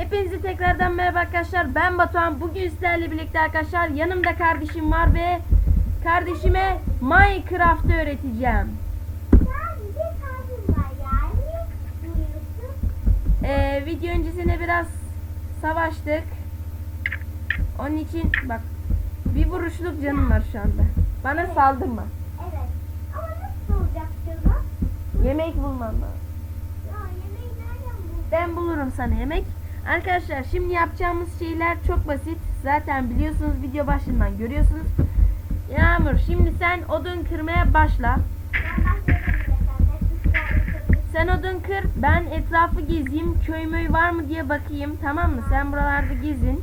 Hepinizi tekrardan merhaba arkadaşlar. Ben Batuhan. Bugün sizlerle birlikte arkadaşlar yanımda kardeşim var ve kardeşime Minecraft öğreteceğim. Ee, video öncesinde biraz savaştık. Onun için bak bir vuruşluk canım var şu anda. Bana saldırma. Evet. Ama nasıl olacak canım? Yemek bulmam lazım. Ya yemeği nereden buldun? Ben bulurum sana yemek. Arkadaşlar şimdi yapacağımız şeyler çok basit. Zaten biliyorsunuz video başından görüyorsunuz. Yağmur şimdi sen odun kırmaya başla. Sen odun kır ben etrafı gezeyim. Köy möy var mı diye bakayım tamam mı? Sen buralarda gezin.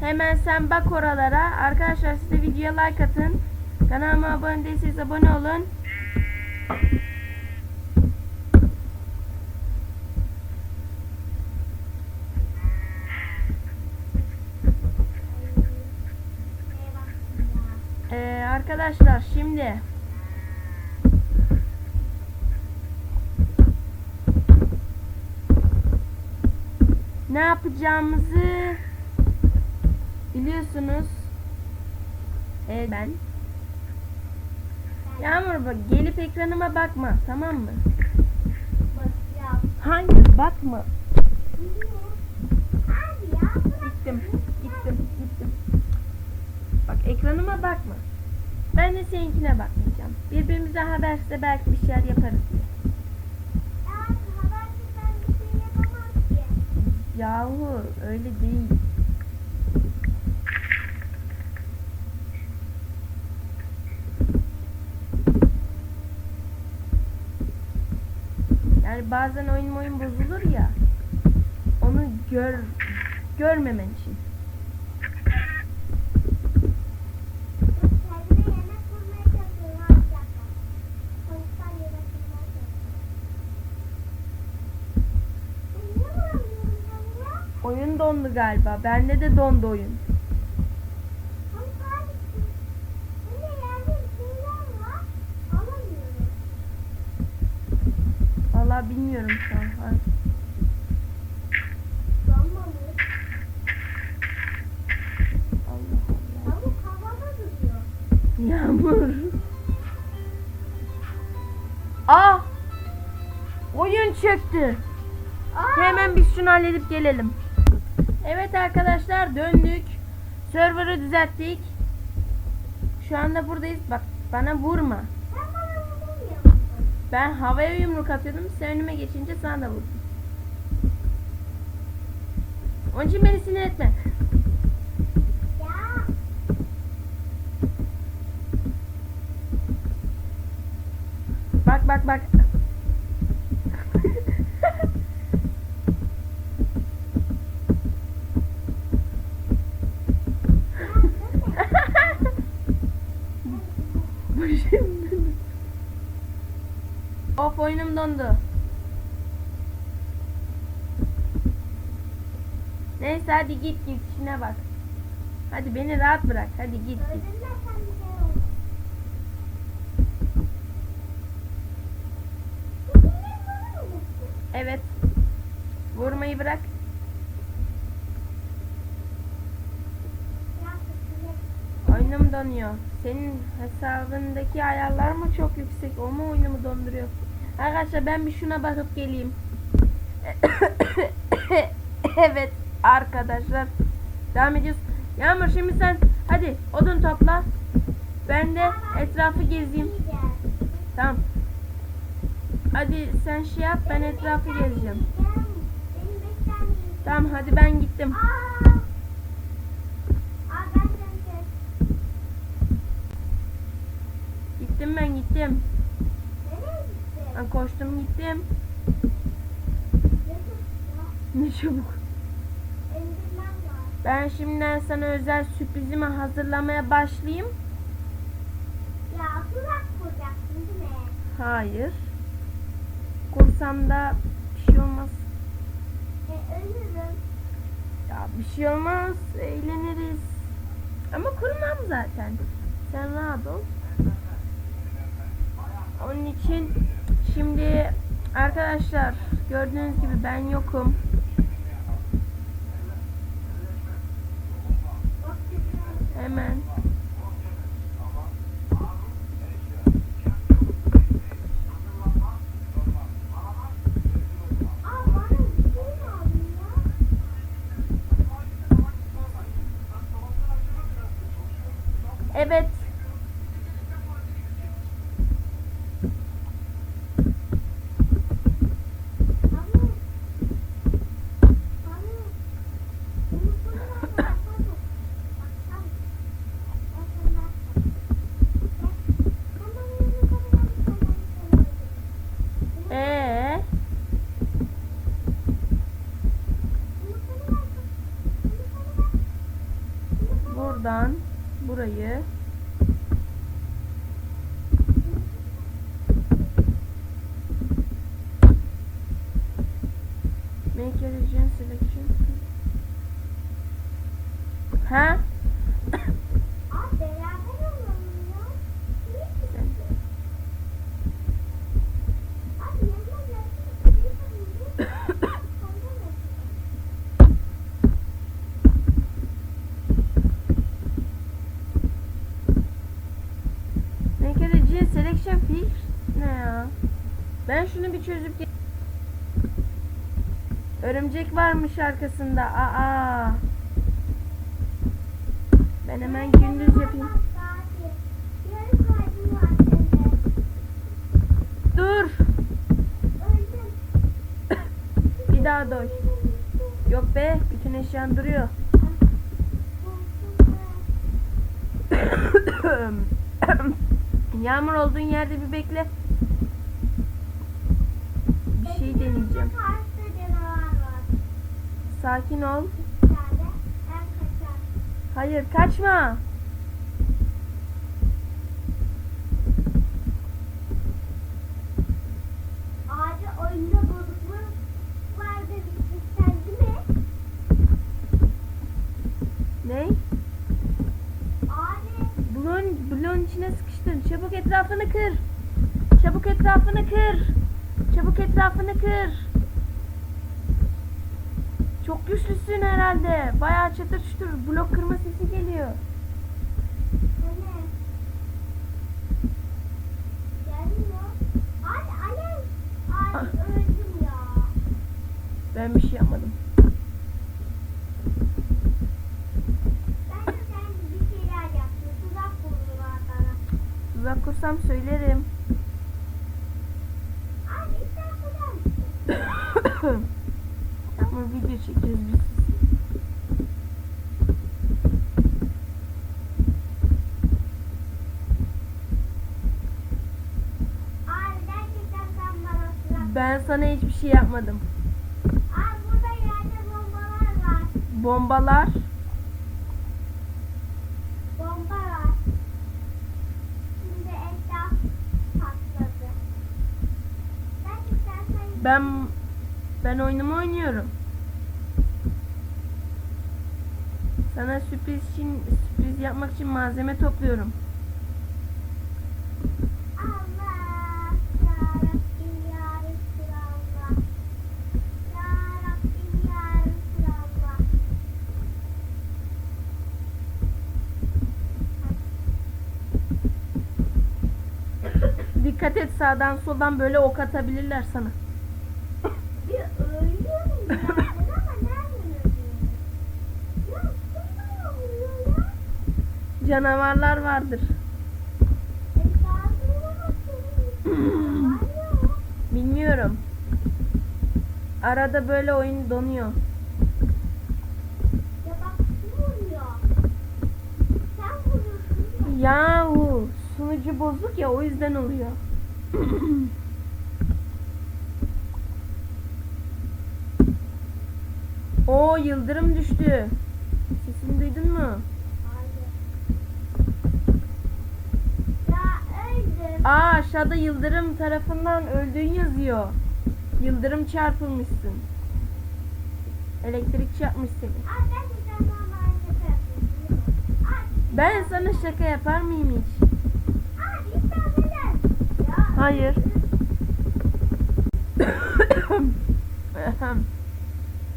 Hemen sen bak oralara. Arkadaşlar siz de videoya like atın. Kanalıma abone değilseniz abone olun. Neye baktın ya? Ee, arkadaşlar şimdi ne yapacağımızı biliyorsunuz. Evet ben. Yağmur bak gelip ekranıma bakma tamam mı? Hayır bakma. Gittim gittim gittim. Bak ekranıma bakma. Ben de seninkine bakmayacağım. Birbirimize haberse belki bir şeyler yaparız diye. Ben bir şey yapamam ki. Yahu öyle değil. Yani bazen oyun oyun bozulur ya. Onu gör görmemen için. Kendine yemek bulmaya çalışıyorum. Abi bir dakika. Tavuktan yemek bulmaya çalışıyorum. Ben niye vuramıyorum sen ya? Dondu galiba. Bende de dondu oyun. Vallahi bilmiyorum şu an. Yağmur. Aa! Oyun çöktü. Aa! Hemen biz şunu halledip gelelim. Evet arkadaşlar döndük. Server'ı düzelttik. Şu anda buradayız. Bak bana vurma. Ben havaya yumruk atıyordum. Sen önüme geçince sana da vurdum. Onun için beni sinir etme. Ya. Bak bak bak. Başım döndü. Of oyunum dondu. Neyse hadi git git işine bak. Hadi beni rahat bırak. Hadi git git. Evet. Vurmayı bırak. Oyunum donuyor. Senin hesabındaki ayarlar mı çok yüksek? O mu oyunumu donduruyor? Arkadaşlar ben bir şuna bakıp geleyim. evet arkadaşlar. Devam ediyoruz. Yağmur şimdi sen hadi odun topla. Ben de etrafı gezeyim. Tamam. Hadi sen şey yap ben etrafı gezeceğim. Tamam hadi ben gittim. Gittim ben gittim. Ben koştum gittim. Ne çabuk. Ben şimdiden sana özel sürprizimi hazırlamaya başlayayım. Ya tuzak kuracaksın değil mi? Hayır. Kursam da bir şey olmaz. E ölürüm. Ya bir şey olmaz. Eğleniriz. Ama kurmam zaten. Sen rahat ol. Onun için şimdi Arkadaşlar gördüğünüz gibi ben yokum. Hemen. Aa bana bir şey mi aldın ya? Evet. Anne. Anne. Unuttum ben de. Baksana. Baksana. Baksana. Bak. Sen bana yumurtaları al, sen bana Ee, Yumurtaları al. Yumurtaları al. Buradan burayı Make a region selection. Ha? Aa beraber olalım ya. İyi Sen- misin? Abi yanıma gelsene. Bir tane de- Sonra ne? Make a region selection fix. Ne ya? Ben şunu bir çözüp Örümcek varmış arkasında. Aa. Ben hemen gündüz yapayım. Dur. Bir daha doy. Yok be, bütün eşyan duruyor. Yağmur olduğun yerde bir bekle. Şey deneyeceğim. Sakin ol. Hayır, kaçma. Ne? Abi. Bloğun, bloğun içine sıkıştın. Çabuk etrafını kır. Çabuk etrafını kır. Çabuk etrafını kır. Çok güçlüsün herhalde. Bayağı çatır çutur. Blok kırma sesi geliyor. Ben bir şey yapmadım. Ben sen bir şeyler yaptın. Tuzak kurdular bana. Tuzak kursam söylerim. Abi sen kurar mısın? Ama video çekeceğiz biz. Ben sana hiçbir şey yapmadım. Abi burada yerde bombalar var. Bombalar. Bomba var. Şimdi etraf patladı. Gerçekten sen... Ben ben oyunumu oynuyorum. Sana sürpriz için sürpriz yapmak için malzeme topluyorum. Dikkat et sağdan soldan böyle ok atabilirler sana. Bir ölüyorum zaten ama nereden ölüyorum? Ya kim bana vuruyor ya? Canavarlar vardır. Bilmiyorum. Arada böyle oyun donuyor. Yahu sunucu bozuk ya o yüzden oluyor. O yıldırım düştü. Sesini duydun mu? Hayır. Ya öldüm. Aa aşağıda yıldırım tarafından öldüğün yazıyor. Yıldırım çarpılmışsın. Elektrik çarpmış seni. Ben sana şaka yapar mıyım hiç? Hayır.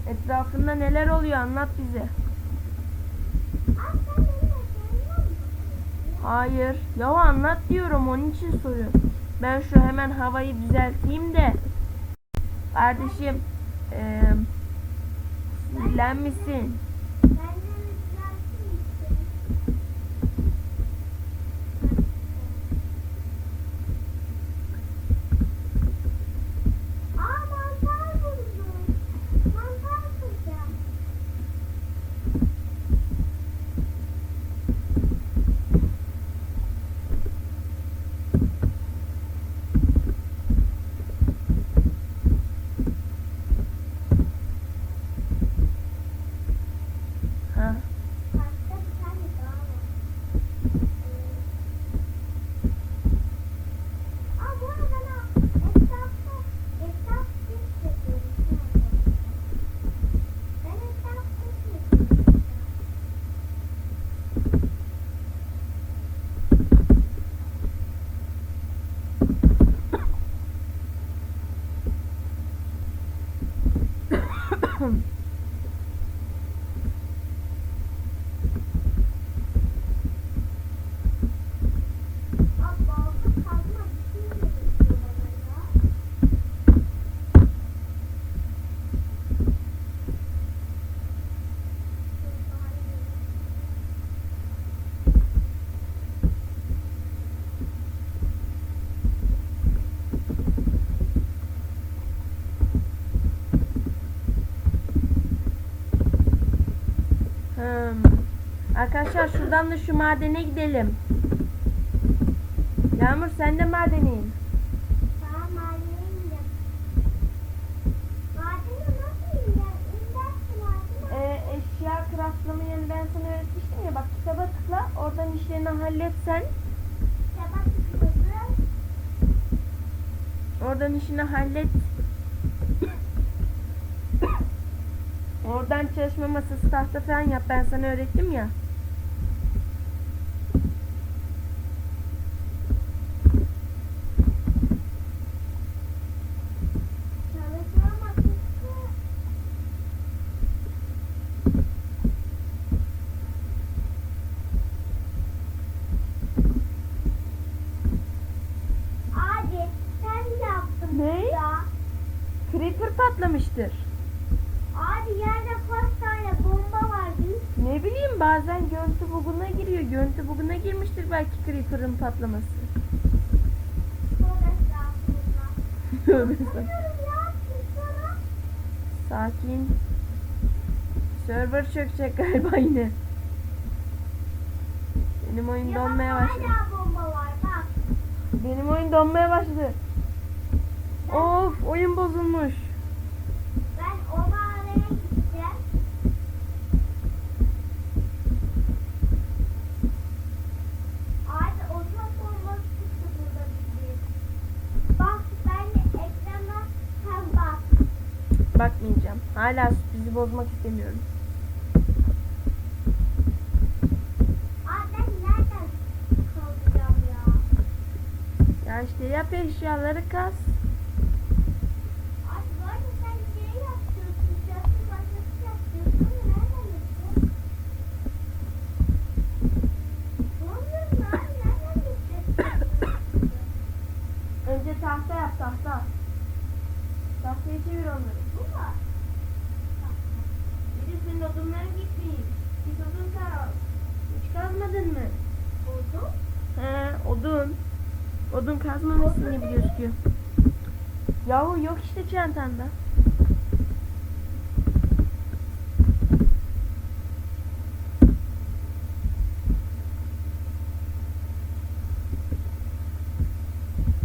Etrafında neler oluyor anlat bize. Abi sen benimle sevmiyor musun? Hayır. Ya anlat diyorum onun için soruyorum. Ben şu hemen havayı düzelteyim de. Kardeşim eee sinirlenmişsin. Ha. Başka bir tane daha var. Aa bu arada ben etrafta etraf sis yapıyorum. Ben etraf sis yapıyorum. Aa balta kazma bir şey gerekiyor bana ya. Hmm. Arkadaşlar şuradan da şu madene gidelim. Yağmur sen de madene in. Tamam madene indim. Madene nasıl. Ee, eşya craftlamayı ben sana öğretmiştim ya bak kitaba tıkla oradan işlerini halletsen Sabah tıkladım. oradan işini hallet oradan çalışma masası tahta falan yap ben sana öğrettim ya Çalışma masası. Abi sen yaptın Ne? ya. creeper patlamıştır Abi yerde kaç tane bomba vardı? ne bileyim bazen görüntü buguna giriyor görüntü buguna girmiştir creeper'ın patlaması. Sakin. Server çökecek galiba yine. Benim oyun Ya donmaya başladı. Benim oyun donmaya başladı. Of oyun bozulmuş. Ben o mağaraya gideceğim. Abi o çok bombası çıktı burada bildiğin. Bak ben de ekrana sen bak. Bakmayacağım. Hala sürprizi bozmak istemiyorum. Abi ben nereden kalacağım ya? Ya işte yap eşyaları kas. Abi bu arada sen şey yapıyorsun, casus başkası yapıyorsun. Nereden yapıyorsun? Bulamıyorum abi, nereden yapıyorsun? Önce tahta yap tahta. Tahtayı çevir onları. Bu var. Bir de senin odunların gitmeyin. Git odun kaz. Hiç kazmadın mı? Oldu. He odun. Odun kazmamışsın gibi gözüküyor. Yahu yok işte çantanda.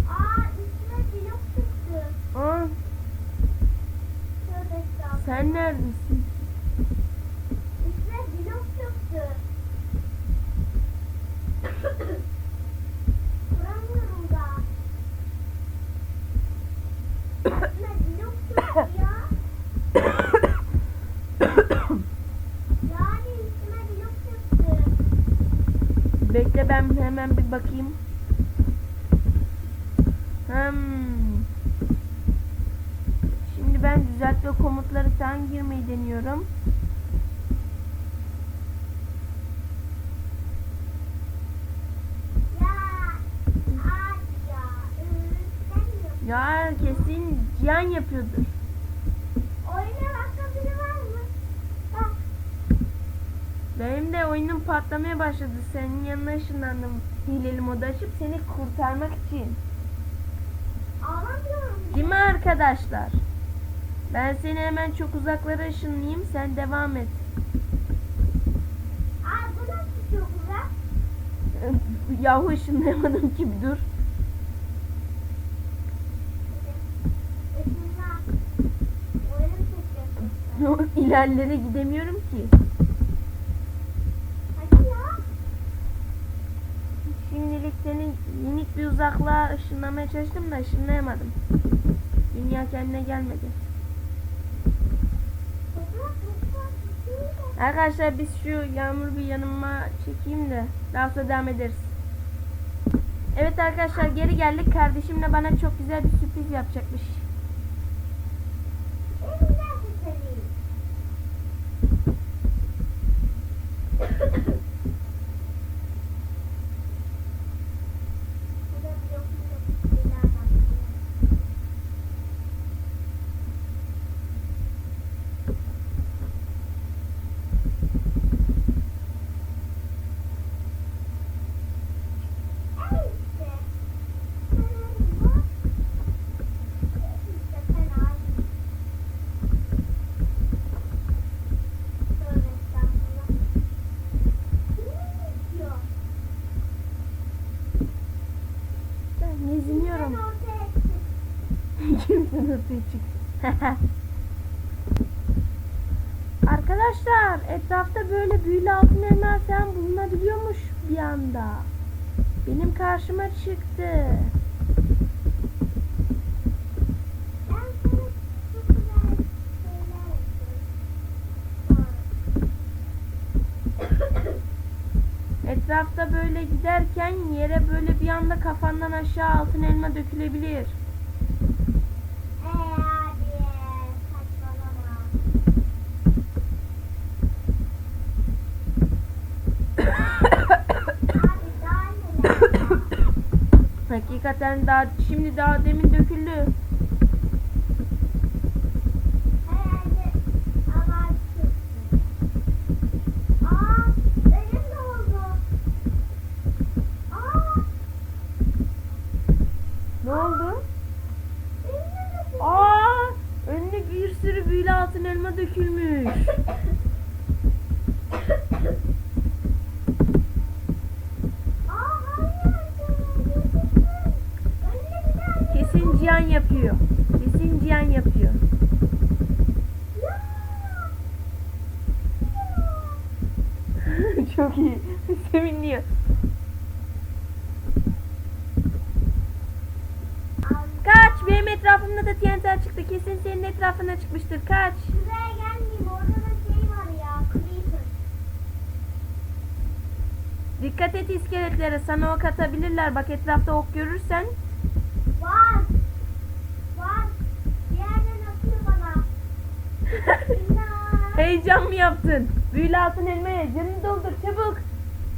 Aa üstüne blok çıktı. Aa, Tövbe estağfurullah. sen neredesin? Üstüne blok çıktı. Kuramıyorum da. Üstüne blok çıktı ya. Yani üstüme blok çıktı. Bekle ben hemen bir bakayım. Hmm. Şimdi ben düzeltme komutları falan girmeyi deniyorum. Ya. Hadi ya. Ürütemiyorum. Ya kesin Cihan yapıyordur. Oyuna başka biri var mı? Bak. Benim de oyunum patlamaya başladı. Senin yanına ışınlandım. Hileli modu açıp seni kurtarmak için. Ağlamıyorum. Değil mi arkadaşlar? Ben seni hemen çok uzaklara ışınlayayım. Sen devam et. Aa bu nasıl çok uzak? Yahu ışınlayamadım ki bir dur. İlerlere gidemiyorum ki. Şimdilik seni minik bir uzaklığa ışınlamaya çalıştım da ışınlayamadım. Dünya kendine gelmedi. Arkadaşlar biz şu yağmur bir yanıma çekeyim de daha sonra devam ederiz. Evet arkadaşlar geri geldik. Kardeşimle bana çok güzel bir sürpriz yapacakmış. En güzel seçeneği. Bu da bloklu şeyler var. Evet işte. Fena mı? İşte fena değil. Tövbe estağfurullah. Kim diyor? Ben geziniyorum. Sen ortaya çık. Çıktı? Arkadaşlar etrafta böyle büyülü altın elma falan bulunabiliyormuş bir anda. Benim karşıma çıktı. Etrafta böyle giderken yere böyle bir anda kafandan aşağı altın elma dökülebilir. Eee abi saçmalama. Abi daha neler ya? Hakikaten daha şimdi daha demin döküldü. Herhalde abartıyorsun. Aa, benim de oldu. Aa, Ne oldu? benim de oldu. Aa, önüne bir sürü büyülü altın elma dökülmüş. Aa, hayır. Yaşasın. Önüne bir tane Kesin Cihan yapıyor. Kesin Cihan yapıyor. Ya. Çok iyi. Seviniyor. Al, Kaç. Benim etrafımda da TNT çıktı. Kesin senin etrafına çıkmıştır. Kaç. Şuraya gelmeyeyim. Orada da şey var ya. Creeper. Dikkat et iskeletlere. Sana ok atabilirler. Bak etrafta ok görürsen. Var. Var. Bir yerden atıyor bana. İmdat. Heyecan mı yaptın? Büyülü altın elmaya. Canını doldur çabuk.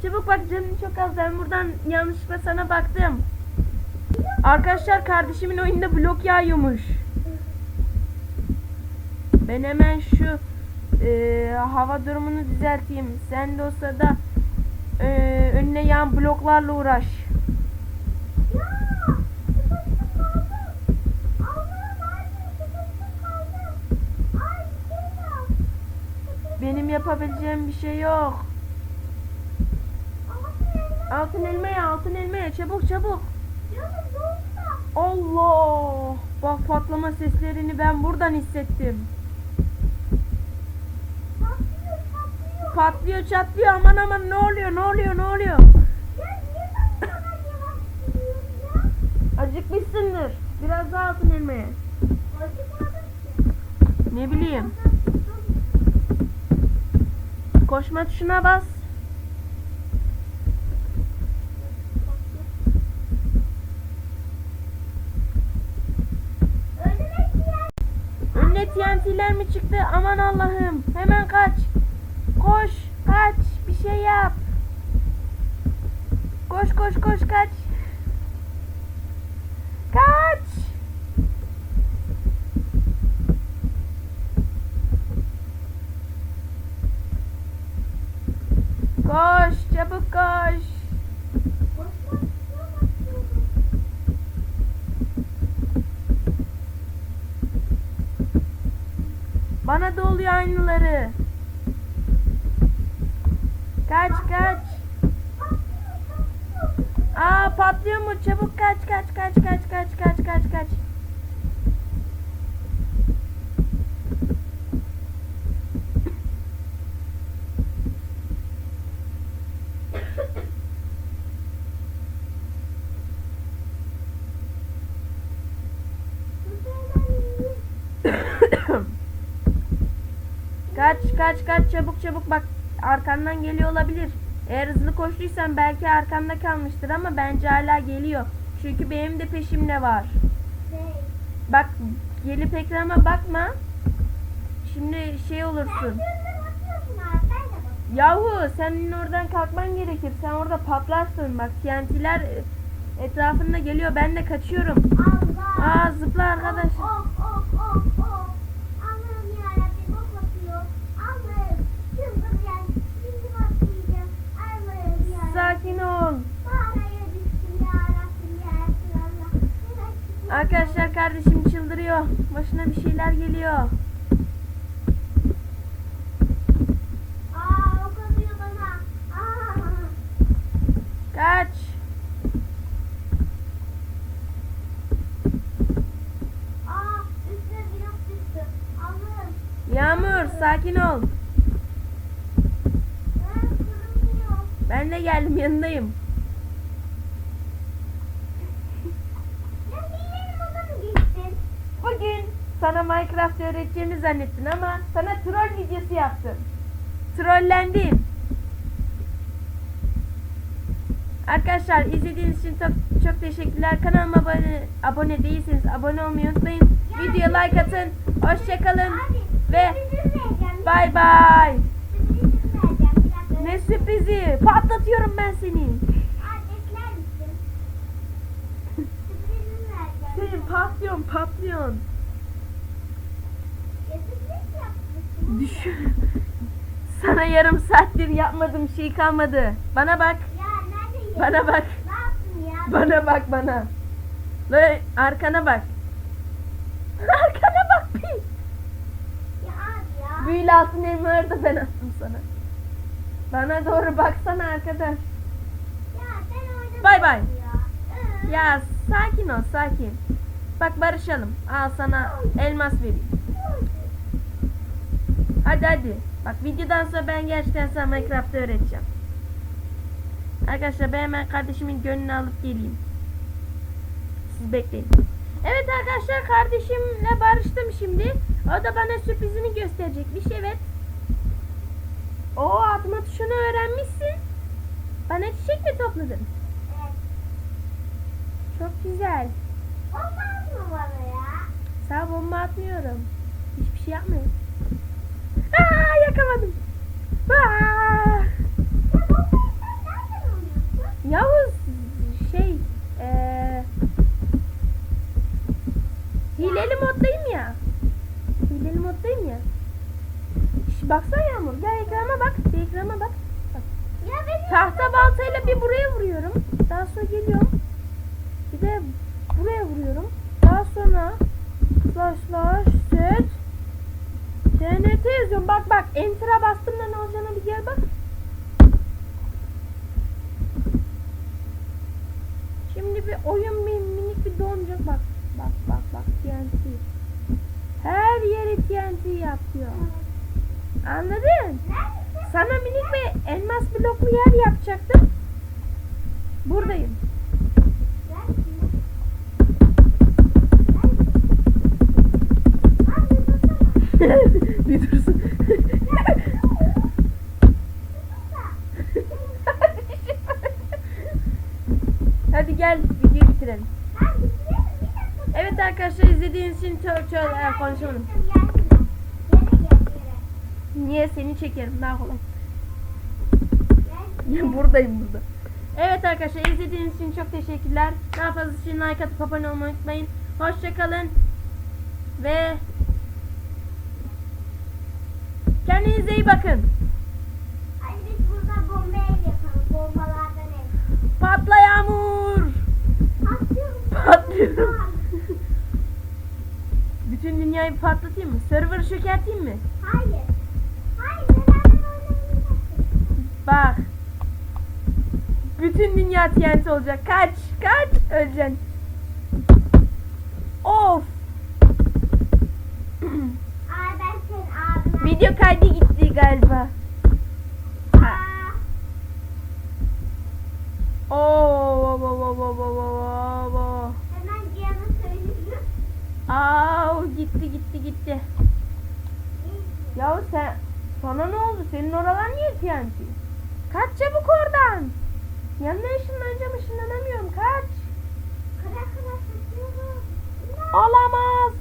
Çabuk bak canın çok az. Ben buradan yanlışlıkla sana baktım. Arkadaşlar kardeşimin oyunda blok yağıyormuş. Ben hemen şu e, hava durumunu düzelteyim. Sen de o sırada e, önüne yağan bloklarla uğraş. Benim yapabileceğim bir şey yok. Altın elma. Altın elmaya çabuk çabuk. Da. Allah! Bak patlama seslerini ben buradan hissettim. Patlıyor patlıyor. Patlıyor çatlıyor aman aman ne oluyor ne oluyor ne oluyor? Ya niye ben ya? Acıkmışsındır. Biraz daha. Acıkmadım ki. Ne bileyim. Koşma tuşuna bas. Önüme diğer Önüne TNT'ler mi çıktı? Aman Allah'ım. Hemen kaç. Koş. Kaç. Bir şey yap. Koş koş koş. Kaç. Koş çabuk koş. Bana da oluyor aynıları. Kaç kaç. Aa patlıyor mu? Çabuk kaç kaç kaç kaç kaç kaç kaç kaç. Kaç kaç kaç çabuk çabuk bak arkandan geliyor olabilir. Eğer hızlı koştuysan belki arkanda kalmıştır ama bence hala geliyor. Çünkü benim de peşimde var. Bak gelip ekrana bakma. Şimdi şey olursun. Yahu senin oradan kalkman gerekir. Sen orada patlarsın. Bak TNT'ler etrafında geliyor. Ben de kaçıyorum. Aa zıpla arkadaş. Of of of of. Allah'ım yarabbim o kokuyor. Allah'ım çıldıracağım. Şimdi patlayacağım. Allah'ım yarabbim. Sakin ol. Mağaraya düştüm yarabbim ya Resulallah. Neden çıkıyorum? Arkadaşlar kardeşim çıldırıyor. Başına bir şeyler geliyor. Aa o kokuyor bana. Aa. Kaç. Aa. Yağmur sakin ol. Ben kırılmıyor. Ben de geldim yanındayım. Ya hilenin ona mı gittin? Bugün sana Minecraft öğreteceğimi zannettin ama sana troll videosu yaptım. Trollendim. Arkadaşlar izlediğiniz için çok, çok teşekkürler. Kanalıma abone, abone değilseniz abone olmayı unutmayın. Videoya like atın. Hoşçakalın. Ve bay bay. Vereceğim. Bir dakika. Ne sürprizi? Patlatıyorum ben seni. Aa bekler misin? Sürprizimi vereceğim. Seni patlıyorsun patlıyorsun. Ya sürpriz yapmışsın. Düşün. Sana yarım saattir yapmadığım şey kalmadı. Bana bak. Ya nerede? Bana bak. Ne ya? Bana bak bana. Böyle arkana bak. Arkana bak bir. Ya abi ya. Büyülü altın elmaları da ben attım sana. Bana doğru baksana arkadaş. Bay bay. Ya. Iı. Ya sakin ol sakin. Bak barışalım. Al sana elmas vereyim. Hadi hadi. Bak videodan sonra ben gerçekten sana Minecraft'ı öğreteceğim. Arkadaşlar ben hemen kardeşimin gönlünü alıp geleyim. Siz bekleyin. Evet arkadaşlar kardeşimle barıştım şimdi. O da bana sürprizini gösterecekmiş evet. O atma tuşunu öğrenmişsin. Bana çiçek mi topladın? Evet. Çok güzel. Olmaz mı bana ya? Sağ bomba atmıyorum. Hiçbir şey yapmıyorum. Aa yakaladım. Aa! Yavuz şey eee hileli moddayım ya. Hileli moddayım ya. Şş, baksana Yağmur gel ekrana bak. Bir ekrana bak. bak. Tahta baltayla bir buraya vuruyorum. Daha sonra geliyorum. Bir de buraya vuruyorum. Daha sonra slash slash set TNT yazıyorum. Bak bak enter'a bastım da ne olacağına bir gel bak. Şimdi bir oyun bir minik bir donacak bak. Bak bak bak TNT. Her yeri TNT yapıyor. Anladın? Sana minik bir elmas bloklu yer yapacaktım. Buradayım. Çok çok e, konuşamadım. Niye seni çekerim daha kolay. Buradayım burada. Evet arkadaşlar izlediğiniz için çok teşekkürler. Daha fazlası için like atıp abone olmayı unutmayın. Hoşçakalın. Ve kendinize iyi bakın. Biz burada bomba ev yapalım. Bombalardan ev. Patla yağmur. Patlıyorum. Patlıyorum. Bütün dünyayı patlatayım mı? Server'ı çökerteyim mi? Hayır. Hayır. Bak. Bütün dünya TNT olacak. Kaç, kaç, öleceksin. Of. Video kaydı gitti galiba. Ha. Oo, wo, wo, wo, wo, wo, wo, wo. Aa, gitti gitti gitti. Ya sen sana ne oldu? Senin oralar niye TNT? Kaç çabuk oradan. Yanına ışınlanacağım ışınlanamıyorum. Kaç. Kara saçıyorum. Olamaz.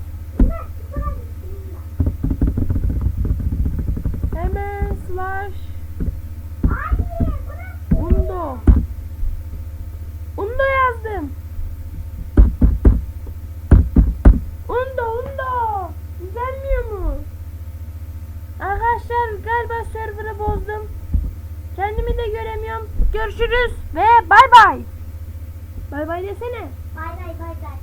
Hemen slash Arkadaşlar galiba server'ı bozdum. Kendimi de göremiyorum. Görüşürüz ve bay bay. Bay bay desene. Bay bay bay bay.